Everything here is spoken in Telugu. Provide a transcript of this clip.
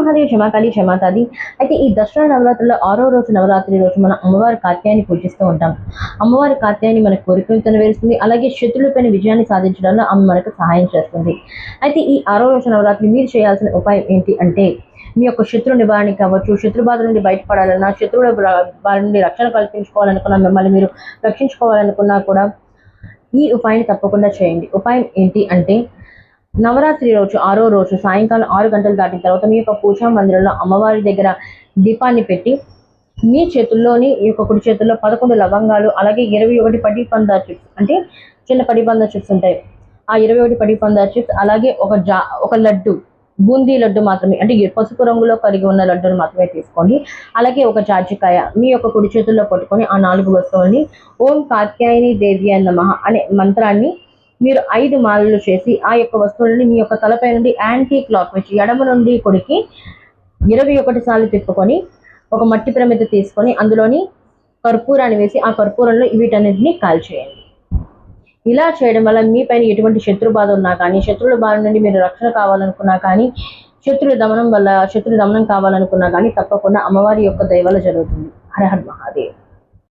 మహాదేవి క్షమాకాళి క్షమాతాది అయితే ఈ దసరా నవరాత్రుల్లో ఆరో రోజు నవరాత్రి రోజు మనం అమ్మవారి కాత్యాన్ని పూజిస్తూ ఉంటాం. అమ్మవారి కాత్యాన్ని మన కోరికలు నెరవేరుస్తుంది అలాగే శత్రులపైన విజయాన్ని సాధించడంలో ఆమె మనకు సహాయం చేస్తుంది. అయితే ఈ ఆరో రోజు నవరాత్రి మీరు చేయాల్సిన ఉపాయం ఏంటి అంటే మీ యొక్క శత్రు నివారణ కావచ్చు శత్రు బాధ నుండి బయటపడాలన్నా శత్రువుల వారి నుండి రక్షణ కల్పించుకోవాలనుకున్నా మిమ్మల్ని మీరు రక్షించుకోవాలనుకున్నా కూడా ఈ ఉపాయాన్ని తప్పకుండా చేయండి. ఉపాయం ఏంటి అంటే నవరాత్రి రోజు ఆరో రోజు సాయంకాలం ఆరు గంటలు దాటిన తర్వాత మీ యొక్క పూజా మందిరంలో అమ్మవారి దగ్గర దీపాన్ని పెట్టి మీ చేతుల్లోని ఈ యొక్క కుడి చేతుల్లో పదకొండు లవంగాలు అలాగే ఇరవై ఒకటి పడి పందా చిప్స్ అంటే చిన్న పడి పందా చిప్స్ ఉంటాయి. ఆ ఇరవై ఒకటి పడి పందా చిప్స్ అలాగే ఒక జా ఒక లడ్డు బూందీ లడ్డు మాత్రమే అంటే పసుపు రంగులో కలిగి ఉన్న లడ్డును మాత్రమే తీసుకోండి. అలాగే ఒక జాజికాయ మీ యొక్క కుడి చేతుల్లో పట్టుకొని ఆ నాలుగు వస్తువుల్ని ఓం కాత్యాయని దేవి నమః అనే మంత్రాన్ని మీరు ఐదు మాలలు చేసి ఆ యొక్క వస్తువులని మీ యొక్క తలపై నుండి యాంటీ క్లాక్ వచ్చి ఎడమ నుండి కొడికి ఇరవై ఒకటి సార్లు తిప్పుకొని ఒక మట్టి ప్రమిద తీసుకొని అందులోని కర్పూరాన్ని వేసి ఆ కర్పూరంలో వీటన్నిటిని కాల్చేయండి. ఇలా చేయడం వల్ల మీ పైన ఎటువంటి శత్రు బాధ ఉన్నా కానీ శత్రువుల బాధ నుండి మీరు రక్షణ కావాలనుకున్నా కానీ శత్రుల దమనం వల్ల శత్రు దమనం కావాలనుకున్నా కానీ తప్పకుండా అమ్మవారి యొక్క దయ జరుగుతుంది. హరహర్ మహాదేవ్.